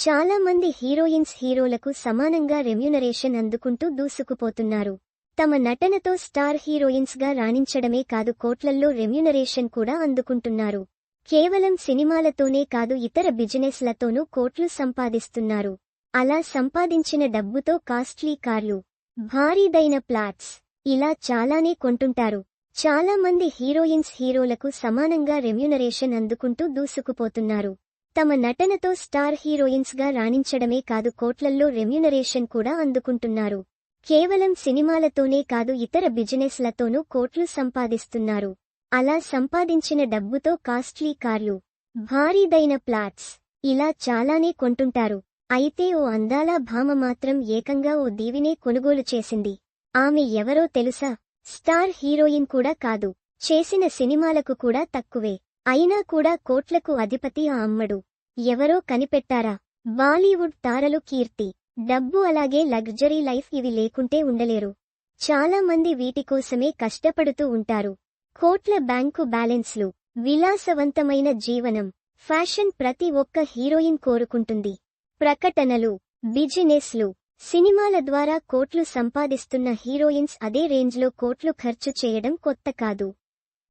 చాలా మంది హీరోయిన్స్ హీరోలకు సమానంగా రెమ్యునరేషన్ అందుకుంటూ దూసుకుపోతున్నారు. తమ నటనతో స్టార్ హీరోయిన్స్గా రాణించడమే కాదు కోట్లల్లో రెమ్యునరేషన్ కూడా అందుకుంటున్నారు. కేవలం సినిమాలతోనే కాదు ఇతర బిజినెస్లతోనూ కోట్లు సంపాదిస్తున్నారు. అలా సంపాదించిన డబ్బుతో కాస్ట్లీ కార్లు భారీదైన ప్లాట్స్ ఇలా చాలానే కొంటుంటారు. చాలా మంది హీరోయిన్స్ హీరోలకు సమానంగా రెమ్యునరేషన్ అందుకుంటూ దూసుకుపోతున్నారు. తమ నటనతో స్టార్ హీరోయిన్స్గా రాణించడమే కాదు కోట్లల్లో రెమ్యునరేషన్ కూడా అందుకుంటున్నారు. కేవలం సినిమాలతోనే కాదు ఇతర బిజినెస్లతోనూ కోట్లు సంపాదిస్తున్నారు. అలా సంపాదించిన డబ్బుతో కాస్ట్లీ కార్లు భారీదైన ప్లాట్స్ ఇలా చాలానే కొంటుంటారు. అయితే ఓ అందాల భామ మాత్రం ఏకంగా ఓ దీవినే కొనుగోలు చేసింది. ఆమె ఎవరో తెలుసా? స్టార్ హీరోయిన్ కూడా కాదు చేసిన సినిమాలకు కూడా తక్కువే. అయినా కూడా కోట్లకు అధిపతి ఆ అమ్మడు. ఎవరో కనిపెట్టారా? బాలీవుడ్ తారలు కీర్తి. డబ్బు అలాగే లగ్జరీ లైఫ్ ఇవి లేకుంటే ఉండలేరు. చాలా మంది వీటికోసమే కష్టపడుతూ ఉంటారు. కోట్ల బ్యాంకు బ్యాలెన్స్లు విలాసవంతమైన జీవనం ఫ్యాషన్ ప్రతి ఒక్క హీరోయిన్ కోరుకుంటుంది. ప్రకటనలు బిజినెస్లు సినిమాల ద్వారా కోట్లు సంపాదిస్తున్న హీరోయిన్స్ అదే రేంజ్లో కోట్లు ఖర్చు చేయడం కొత్త కాదు.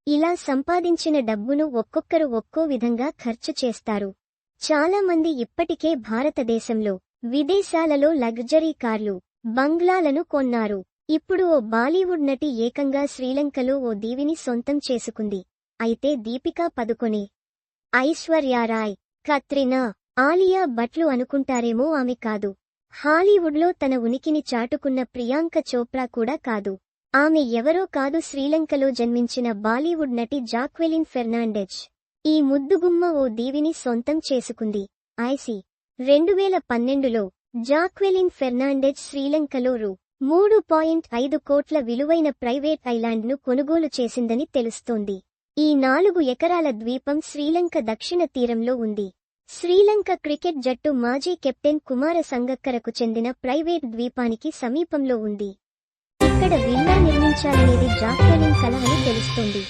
ఇలా సంపాదించిన డబ్బును ఒక్కొక్కరు ఒక్కో విధంగా ఖర్చు చేస్తారు. చాలా మంది ఇప్పటికే భారతదేశంలో విదేశాలలో లగ్జరీ కార్లు బంగ్లాలను కొన్నారు. ఇప్పుడు ఓ బాలీవుడ్ నటి ఏకంగా శ్రీలంకలో ఓ దీవిని సొంతం చేసుకుంది. అయితే దీపికా పదుకొనే. ఐశ్వర్యారాయ్ కత్రినా ఆలియా భట్లు అనుకుంటారేమో ఆమె కాదు. హాలీవుడ్లో తన ఉనికిని చాటుకున్న ప్రియాంక చోప్రా కూడా కాదు. ఆమె ఎవరో కాదు శ్రీలంకలో జన్మించిన బాలీవుడ్ నటి జాక్వెలిన్ ఫెర్నాండెజ్. ఈ ముద్దుగుమ్మ ఓ దీవిని సొంతం చేసుకుంది. ఐసి. రెండువేల పన్నెండులో జాక్వెలిన్ ఫెర్నాండెజ్ శ్రీలంకలో రూ. మూడు పాయింట్ ఐదు కోట్ల విలువైన ప్రైవేట్ ఐలాండ్ను కొనుగోలు చేసిందని తెలుస్తోంది. ఈ నాలుగు ఎకరాల ద్వీపం శ్రీలంక దక్షిణ తీరంలో ఉంది. శ్రీలంక క్రికెట్ జట్టు మాజీ కెప్టెన్ కుమార సంగక్కరకు చెందిన ప్రైవేట్ ద్వీపానికి సమీపంలో ఉంది. ఇక్కడ విల్లా నిర్మించాలనేది జాక్వెలిన్ కల అని తెలుస్తుంది.